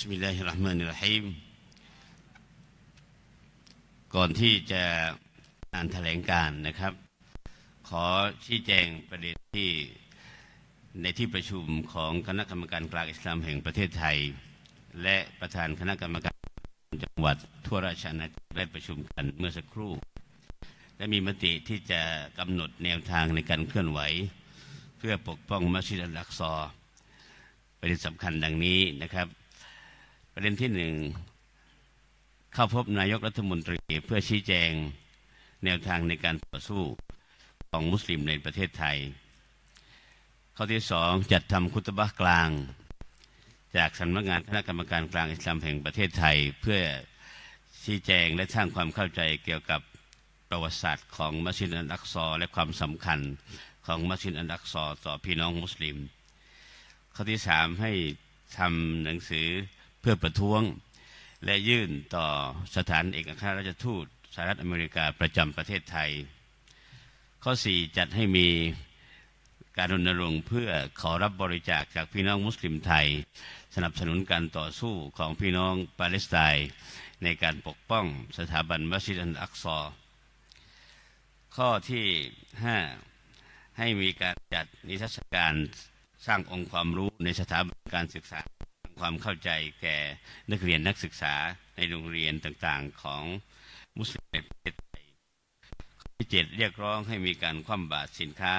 บิสมิลลาฮิรเราะห์มานิรเราะฮีมก่อนที่จะอ่านแถลงการนะครับ ขอชี้แจงประเด็นที่ในที่ประชุมของคณะกรรมการกลางอิสลามแห่งประเทศไทย และประธานคณะกรรมการจังหวัดทั่วราชอาณาจักรได้ประชุมกันเมื่อสักครู่และมีมติที่จะกำหนดแนวทางในการเคลื่อนไหว เพื่อปกป้องมัสยิดอัลลักซอประเด็นสำคัญดังนี้นะครับ ประเด็นที่หนึ่งเข้าพบนายกรัฐมนตรีเพื่อชี้แจงแนวทางในการต่อสู้ของมุสลิมในประเทศไทย ข้อที่สองจัดทำคุตบะกลาง จากสำนักงานคณะกรรมการกลางอิสลามแห่งประเทศไทย เพื่อชี้แจงและสร้างความเข้าใจเกี่ยวกับประวัติศาสตร์ของมัสยิดอัลอักซอและความสำคัญของมัสยิดอัลอักซอต่อพี่น้องมุสลิม ข้อที่สามให้ทำหนังสือ เพื่อประท้วงและยื่นต่อสถานเอกอัครราชทูตสหรัฐอเมริกาประจำประเทศไทย ข้อสี่จัดให้มีการรณรงค์เพื่อขอรับบริจาคจากพี่น้องมุสลิมไทย สนับสนุนการต่อสู้ของพี่น้องปาเลสไตน์ในการปกป้องสถาบันมัสยิดอัลอักซอ ข้อที่ห้าให้มีการจัดนิทรรศการสร้างองค์ความรู้ในสถาบันการศึกษา ความเข้าใจแก่นักเรียนนักศึกษาในโรงเรียนต่างๆของมุสลิมในประเทศไทยข้อที่เจ็ดเรียกร้องให้มีการคว่ำบาตรสินค้า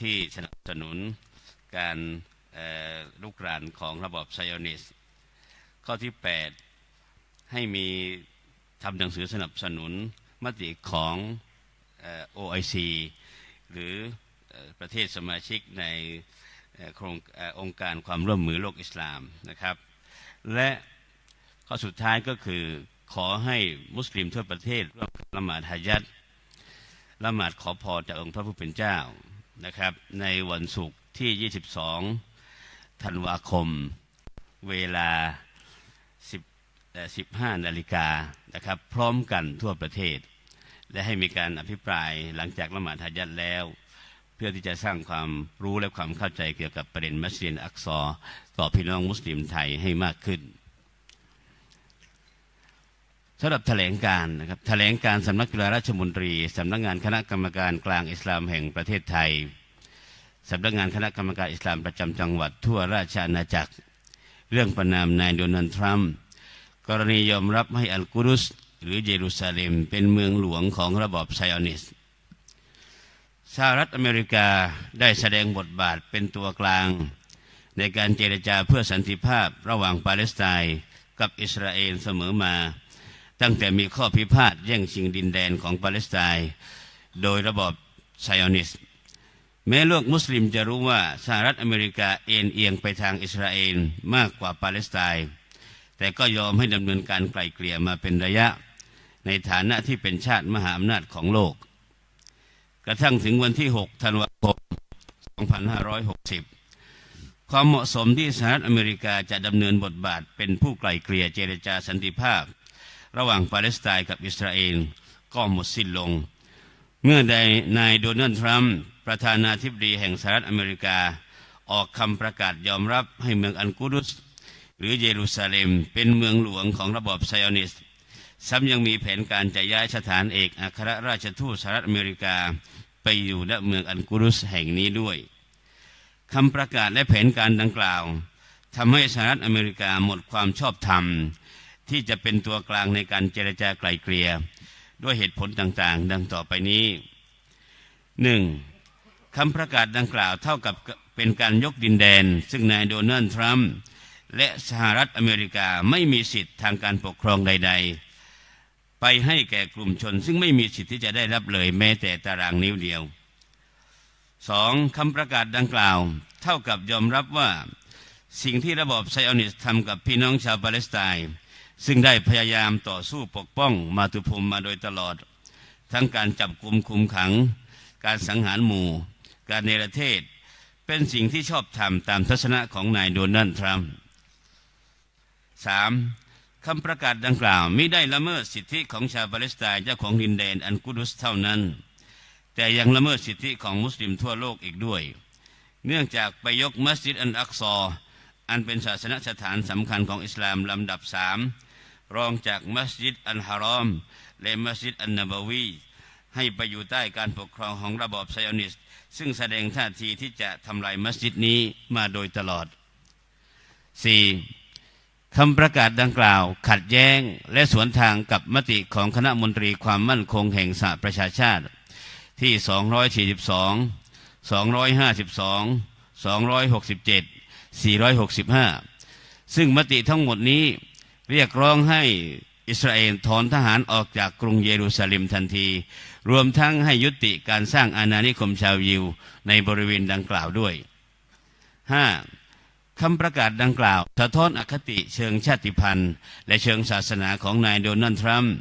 ที่สนับสนุนการลุกรานของระบอบไซออนิสข้อที่แปดให้มีทำหนังสือสนับสนุนมติของออ OIC หรือประเทศสมาชิกใน โครงอองค์การความร่วมมือโลกอิสลามนะครับ และข้อสุดท้ายก็คือขอให้มุสลิมทั่วประเทศร่วมละหมาดฮะญัดละหมาดขอพรจากองค์พระผู้เป็นเจ้านะครับ ในวันศุกร์ที่ 22 ธันวาคม เวลา 10 15 นาฬิกานะครับ พร้อมกันทั่วประเทศ และให้มีการอภิปรายหลังจากละหมาดฮะญัดแล้ว พื่อที่จะสร้างความรู้และความเข้าใจเกี่ยวกับประเด็นมัสยิดอักซอต่อพี่น้องมุสลิมไทยให้มากขึ้นสำหรับแถลงการ์นะครับแถลงการ์สำนักจุฬาราชมนตรีสำนักงานคณะกรรมการกลางอิสลามแห่งประเทศไทยสำนักงานคณะกรรมการอิสลามประจำจังหวัดทั่วราชอาณาจักร เรื่องประนามนายโดนัลด์ทรัมป์กรณียอมรับให้อัลกุรุสหรือเยรูซาเล็มเป็นเมืองหลวงของระบอบไซออนิสต์ สหรัฐอเมริกาได้แสดงบทบาทเป็นตัวกลาง ในการเจรจาเพื่อสันติภาพระหว่างปาเลสไตน์กับอิสราเอลเสมอมา ตั้งแต่มีข้อพิพาทแย่งชิงดินแดนของปาเลสไตน์โดยระบอบไซออนิสแม้โลกมุสลิมจะรู้ว่าสหรัฐอเมริกาเอ็นเอียงไปทางอิสราเอลมากกว่าปาเลสไตน์แต่ก็ยอมให้ดำเนินการไกล่เกลี่ยมาเป็นระยะ ในฐานะที่เป็นชาติมหาอำนาจของโลก กระทั่งถึงวันที่ 6 ธันวาคม 2560 ความเหมาะสมที่สหรัฐอเมริกาจะดำเนินบทบาทเป็นผู้ไกล่เกลี่ยเจรจาสันติภาพ ระหว่างปาเลสไตน์กับอิสราเอลก็หมดสิ้นลง เมื่อใดนายโดนัลด์ทรัมป์ประธานาธิบดีแห่งสหรัฐอเมริกา ออกคำประกาศยอมรับให้เมืองอันกุดุส หรือเยรูซาเล็มเป็นเมืองหลวงของระบอบไซออนิสต์ ซ้ำยังมีแผนการจะย้ายสถานเอกอัครราชทูตสหรัฐอเมริกาไปอยู่ณเมืองอันกุรุสแห่งนี้ด้วยคำประกาศและแผนการดังกล่าวทำให้สหรัฐอเมริกาหมดความชอบธรรม ที่จะเป็นตัวกลางในการเจรจาไกล่เกลี่ยด้วยเหตุผลต่างๆ ดังต่อไปนี้หนึ่งคำประกาศดังกล่าวเท่ากับเป็นการยกดินแดน ซึ่งนายโดนัลด์ทรัมป์และสหรัฐอเมริกาไม่มีสิทธิ์ทางการปกครองใด ๆ ไปให้แก่กลุ่มชน ซึ่งไม่มีสิทธิ์ที่จะได้รับเลยแม้แต่ตารางนิ้วเดียวสองคำประกาศดังกล่าว เท่ากับยอมรับว่า สิ่งที่ระบอบไซออนิสทำกับพี่น้องชาวปาเลสไตน์ซึ่งได้พยายามต่อสู้ปกป้องมาตุภูมิมาโดยตลอด ทั้งการจับกลุ่มคุมขัง การสังหารหมู่ การเนรเทศ เป็นสิ่งที่ชอบทำตามทัศนะของนายโดนัลด์ทรัมป์สาม คำประกาศดังกล่าวไม่ได้ละเมิดสิทธิของชาวปาเลสไตน์เจ้าของดินแดนอันกุดุสเท่านั้น แต่ยังละเมิดสิทธิของมุสลิมทั่วโลกอีกด้วย เนื่องจากไปยกมัสยิดอันอักซอ อันเป็นศาสนสถานสำคัญของอิสลามลำดับสามรองจากมัสยิดอันฮารอม และมัสยิดอันนบาวี ให้ไปอยู่ใต้การปกครองของระบอบไซออนิสซึ่งแสดงท่าทีที่จะทำลายมัสยิดนี้มาโดยตลอด 4. คำประกาศดังกล่าว ขัดแย้งและสวนทางกับมติของคณะมนตรีความมั่นคงแห่งสหประชาชาติที่ 242 252 267 465 ซึ่งมติทั้งหมดนี้เรียกร้องให้อิสราเอลถอนทหารออกจากกรุงเยรูซาเล็มทันที รวมทั้งให้ยุติการสร้างอาณานิคมชาวยิวในบริเวณดังกล่าวด้วย 5. คำประกาศดังกล่าว สะท้อนอคติเชิงชาติพันธุ์ และเชิงศาสนาของนายโดนัลด์ทรัมป์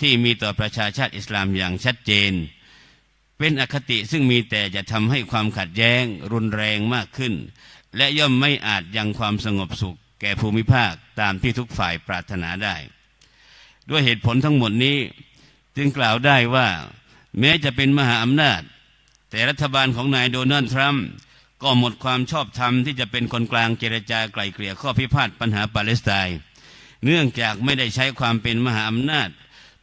ที่มีต่อประชาชาติอิสลามอย่างชัดเจน เป็นอคติซึ่งมีแต่จะทำให้ความขัดแย้ง รุนแรงมากขึ้น และย่อมไม่อาจยังความสงบสุข แก่ภูมิภาคตามที่ทุกฝ่ายปรารถนาได้ ด้วยเหตุผลทั้งหมดนี้ จึงกล่าวได้ว่า แม้จะเป็นมหาอำนาจ แต่รัฐบาลของนายโดนัลด์ทรัมป์ ก็หมดความชอบธรรมที่จะเป็นคนกลางเจรจาไกล่เกลี่ยข้อพิพาทปัญหาปาเลสไตน์เนื่องจากไม่ได้ใช้ความเป็นมหาอำนาจ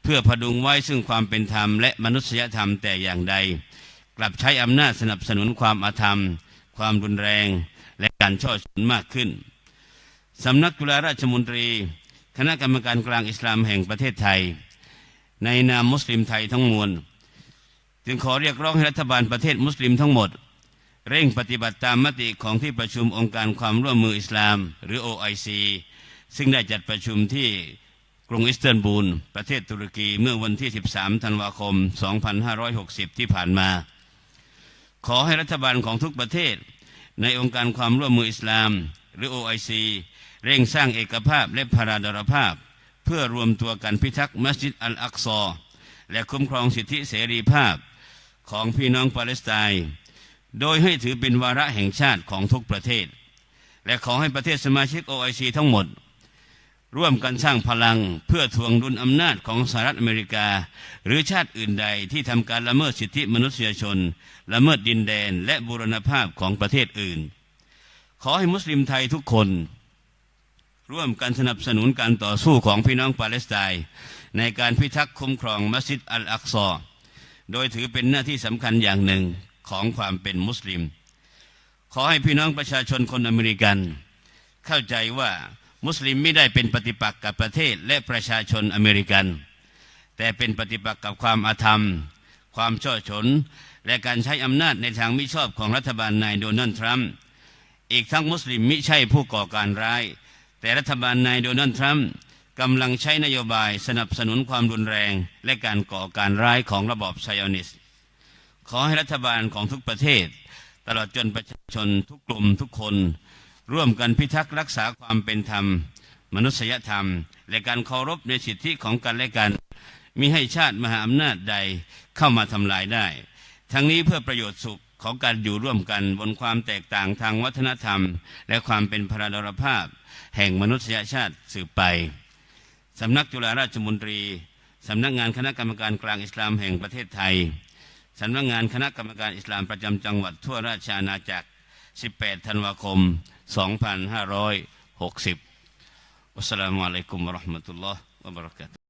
เพื่อพดุงไว้ซึ่งความเป็นธรรมและมนุษยธรรมแต่อย่างใด กลับใช้อำนาจสนับสนุนความอาธรรม ความรุนแรง และการช่อฉนมากขึ้นสำนักจุฬาราชมนตรี คณะกรรมการกลางอิสลามแห่งประเทศไทย ในนามมุสลิมไทยทั้งมวลจึงขอเรียกร้องให้รัฐบาลประเทศมุสลิมทั้งหมด เร่งปฏิบัติตามมติของที่ประชุมองค์การความร่วมมืออิสลาม หรือ OIC ซึ่งได้จัดประชุมที่กรุงอิสตันบูล ประเทศตุรกีเมื่อวันที่ 13 ธันวาคม 2560 ที่ผ่านมา ขอให้รัฐบาลของทุกประเทศ ในองค์การความร่วมมืออิสลาม หรือ OIC เร่งสร้างเอกภาพและพราดรภาพ เพื่อรวมตัวกันพิทักษ์มัสยิดอัลอักซอและคุ้มครองสิทธิเสรีภาพของพี่น้องปาเลสไตน์ โดยให้ถือเป็นวาระแห่งชาติของทุกประเทศ และขอให้ประเทศสมาชิก OIC ทั้งหมด ร่วมกันสร้างพลังเพื่อทวงดุลอำนาจของสหรัฐอเมริกา หรือชาติอื่นใดที่ทำการละเมิดสิทธิมนุษยชน ละเมิดดินแดนและบูรณภาพของประเทศอื่น ขอให้มุสลิมไทยทุกคน ร่วมกันสนับสนุนการต่อสู้ของพี่น้องปาเลสไตน์ในการพิทักษ์คุ้มครองมัสยิดอัลอักซอโดยถือเป็นหน้าที่สำคัญอย่างหนึ่ง ของความเป็นมุสลิม ขอให้พี่น้องประชาชนคนอเมริกัน เข้าใจว่ามุสลิมไม่ได้เป็นปฏิปักษ์กับประเทศและประชาชนอเมริกัน แต่เป็นปฏิปักษ์กับความอาธรรม ความช่อฉน และการใช้อำนาจในทางมิชอบของรัฐบาลนายโดนัลด์ทรัมป์อีกทั้งมุสลิมมิใช่ผู้ก่อการร้าย แต่รัฐบาลนายโดนัลด์ทรัมป์กำลังใช้นโยบายสนับสนุนความรุนแรง และการก่อการร้ายของระบอบไซออนิสต์ ขอให้รัฐบาลของทุกประเทศ ตลอดจนประชาชนทุกกลุ่มทุกคน ร่วมกันพิทักษ์รักษาความเป็นธรรม มนุษยธรรม และการเคารพในสิทธิของกันและกันมิให้ชาติมหาอำนาจใดเข้ามาทำลายได้ ทั้งนี้เพื่อประโยชน์สุขของการอยู่ร่วมกันบนความแตกต่างทางวัฒนธรรม และความเป็นพราดรภาพ แห่งมนุษยชาติสืบไปสำนักจุฬาราชมนตรีสำนักงานคณะกรรมการกลางอิสลามแห่งประเทศไทย สำนักงานคณะกรรมการอิสลามประจำจังหวัดทั่วราชอาณาจักร 18 ธันวาคม 2560 วัสสลามุอะลัยกุมวะเราะห์มะตุลลอฮ์วะบะเราะกาตุฮ์